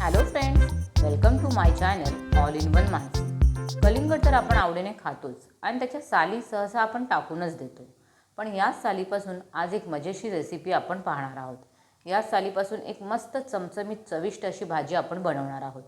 Hello friends welcome to my channel all in one माहिती कलिंगड तर आपण आवडीने खातोच आणि त्याच्या साली सहसा आपण टाकूनच देतो. पण याच सालीपासून आज एक मजेशीर रेसिपी आपण पाहणार आहोत. याच सालीपासून एक मस्त चमचमीत चविष्ट अशी भाजी आपण बनवणार आहोत.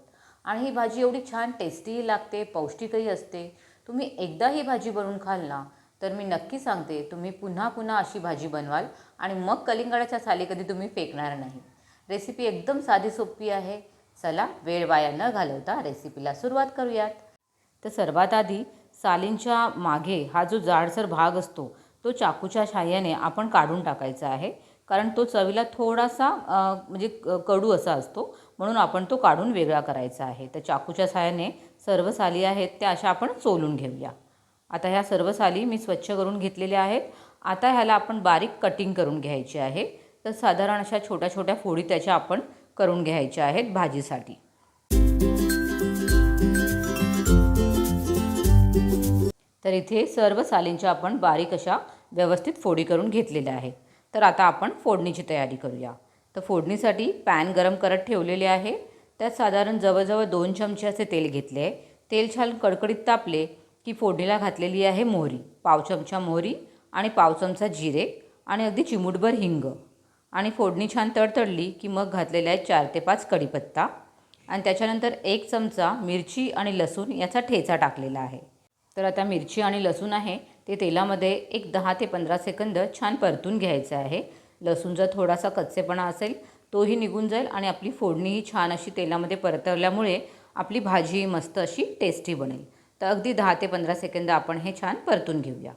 आणि ही भाजी एवढी छान टेस्टीही लागते पौष्टिकही असते. तुम्ही एकदा ही भाजी बनवून खाल ना तर मी नक्की सांगते तुम्ही पुन्हा पुन्हा अशी भाजी बनवाल आणि मग कलिंगडाच्या साली कधी तुम्ही फेकणार नाही. रेसिपी एकदम साधी सोपी आहे. चला वेळ वाया न घालवता रेसिपीला सुरुवात करूयात. तर सर्वात आधी सालींच्या मागे हा जो जाडसर भाग असतो तो चाकूच्या साह्याने आपण काढून टाकायचा आहे. कारण तो चवीला थोडासा म्हणजे क- कडू असा असतो म्हणून आपण तो काढून वेगळा करायचा आहे. तर चाकूच्या साह्याने सर्व साली आहेत त्या अशा आपण चोलून घेऊया. आता ह्या सर्व साली मी स्वच्छ करून घेतलेल्या आहेत. आता ह्याला आपण बारीक कटिंग करून घ्यायची आहे. तर साधारण अशा छोट्या छोट्या फोडी त्याच्या आपण करून घ्यायच्या आहेत भाजीसाठी. तर इथे सर्व सालींच्या आपण बारीक अशा व्यवस्थित फोडी करून घेतलेल्या आहेत. तर आता आपण फोडणीची तयारी करूया. तर फोडणीसाठी पॅन गरम करत ठेवलेले आहे. त्यात साधारण जवळजवळ दोन चमचे असे तेल घेतले आहे. तेल छान कडकडीत तापले की फोडणीला घातलेली आहे मोहरी. पाव चमचा मोहरी आणि पाव चमचा जिरे आणि अगदी चिमूटभर हिंग. आणि फोडणी छान तडतडली की मग घातलेले आहे चार ते पाच कढीपत्ता आणि त्याच्यानंतर एक चमचा मिरची आणि लसूण याचा ठेचा टाकलेला आहे. तर आता मिरची आणि लसूण आहे ते तेलामध्ये एक दहा ते पंधरा सेकंद छान परतून घ्यायचं आहे. लसूण जर थोडासा कच्चेपणा असेल तोही निघून जाईल आणि आपली फोडणीही छान अशी तेलामध्ये परतवल्यामुळे आपली भाजी मस्त अशी टेस्टी बनेल. तर अगदी दहा ते पंधरा सेकंद आपण हे छान परतून घेऊया.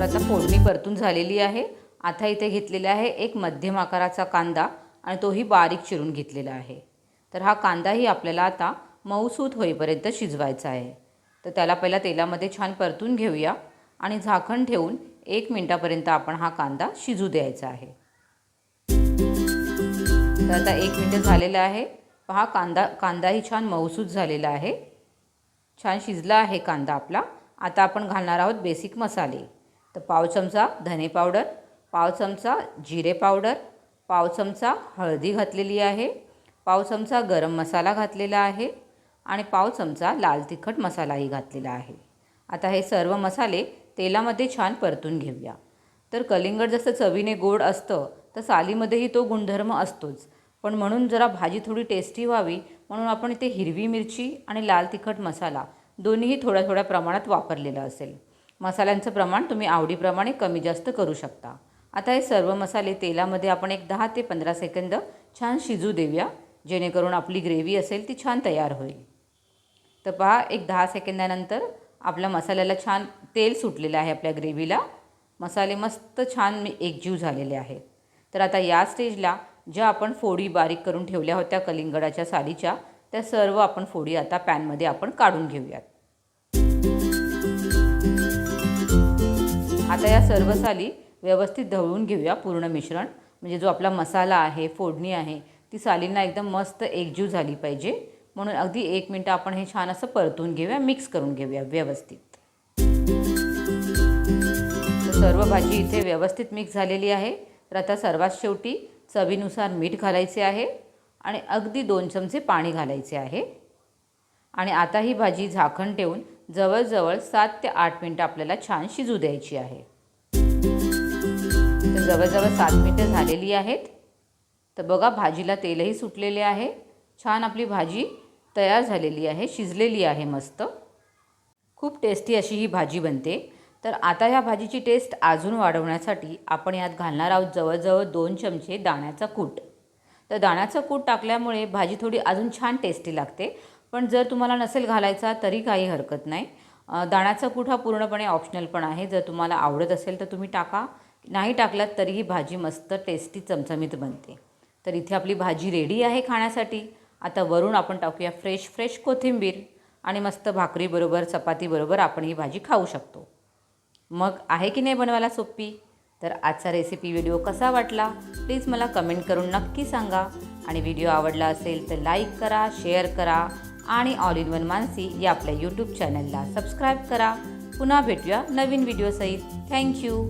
तर आता फोडणी परतून झालेली आहे. आता इथे घेतलेला आहे एक मध्यम आकाराचा कांदा आणि तोही बारीक चिरून घेतलेला आहे. तर हा कांदाही आपल्याला आता मऊसूत होईपर्यंत शिजवायचा आहे. तर त्याला पहिला तेलामध्ये छान परतून घेऊया आणि झाकण ठेवून एक मिनटापर्यंत आपण हा कांदा शिजू द्यायचा आहे. तर आता एक मिनटं झालेलं आहे. पहा कांदा कांदाही छान मऊसूत झालेला आहे. छान शिजला आहे कांदा आपला. आता आपण घालणार आहोत बेसिक मसाले. तर पाव चमचा धने पावडर पाव चमचा जिरे पावडर पाव चमचा हळदी घातलेली आहे पाव चमचा गरम मसाला घातलेला आहे आणि पाव चमचा लाल तिखट मसालाही घातलेला आहे. आता हे सर्व मसाले तेलामध्ये छान परतून घेऊया. तर कलिंगड जसं चवीने गोड असतं तर सालीमध्येही तो गुणधर्म असतोच. पण म्हणून जरा भाजी थोडी टेस्टी व्हावी म्हणून आपण इथे हिरवी मिरची आणि लाल तिखट मसाला दोन्हीही थोड्या थोड्या प्रमाणात वापरलेलं असेल. मसाल्यांचं प्रमाण तुम्ही आवडीप्रमाणे कमी जास्त करू शकता. आता हे सर्व मसाले तेलामध्ये आपण एक दहा ते पंधरा सेकंद छान शिजू देऊया जेणेकरून आपली ग्रेव्ही असेल ती छान तयार होईल. तर पहा एक दहा सेकंदानंतर आपल्या मसाल्याला छान तेल सुटलेलं आहे आपल्या ग्रेव्हीला. मसाले मस्त छान एकजीव झालेले आहेत. तर आता या स्टेजला ज्या आपण फोडी बारीक करून ठेवल्या होत्या कलिंगडाच्या सालीच्या त्या सर्व आपण फोडी आता पॅनमध्ये आपण काढून घेऊयात. आता या सर्व साली व्यवस्थित ढवळून घेऊया पूर्ण मिश्रण. म्हणजे जो आपला मसाला आहे फोडणी आहे ती सालींना एकदम मस्त एकजीव झाली पाहिजे. म्हणून अगदी एक मिनटं आपण हे छान असं परतून घेऊया मिक्स करून घेऊया व्यवस्थित. तर सर्व भाजी इथे व्यवस्थित मिक्स झालेली आहे. तर आता सर्वात शेवटी चवीनुसार मीठ घालायचे आहे आणि अगदी दोन चमचे पाणी घालायचे आहे. आणि आता ही भाजी झाकण ठेवून जवळजवळ सात ते आठ मिनटं आपल्याला छान शिजू द्यायची आहे. तर जवळजवळ सात मिनटं झालेली आहेत. तर बघा भाजीला तेलही सुटलेले आहे. छान आपली भाजी तयार झालेली आहे शिजलेली आहे मस्त. खूप टेस्टी अशी ही भाजी बनते. तर आता ह्या भाजीची टेस्ट अजून वाढवण्यासाठी आपण यात घालणार आहोत जवळजवळ दोन चमचे दाण्याचा कूट. तर दाण्याचं कूट टाकल्यामुळे भाजी थोडी अजून छान टेस्टी लागते. पण जर तुम्हाला नसेल घालायचा तरी काही हरकत नाही. दाण्याचा कूट हा पूर्णपणे ऑप्शनल पण आहे. जर तुम्हाला आवडत असेल तर तुम्ही टाका. नाही टाकलात तरीही भाजी मस्त टेस्टी चमचमीत बनते. तर इथे आपली भाजी रेडी आहे खाण्यासाठी. आता वरून आपण टाकूया फ्रेश फ्रेश कोथिंबीर आणि मस्त भाकरीबरोबर चपातीबरोबर आपण ही भाजी खाऊ शकतो. मग आहे की नाही बनवायला सोपी तर आजचा रेसिपी व्हिडिओ कसा वाटला? प्लीज मला कमेंट करून नक्की सांगा. आणि व्हिडिओ आवडला असेल तर लाईक करा शेअर करा. आणि ऑल इन वन मानसी या आपल्या यूट्यूब चॅनलला सबस्क्राईब करा. पुन्हा भेटूया नवीन व्हिडिओसहित थँक्यू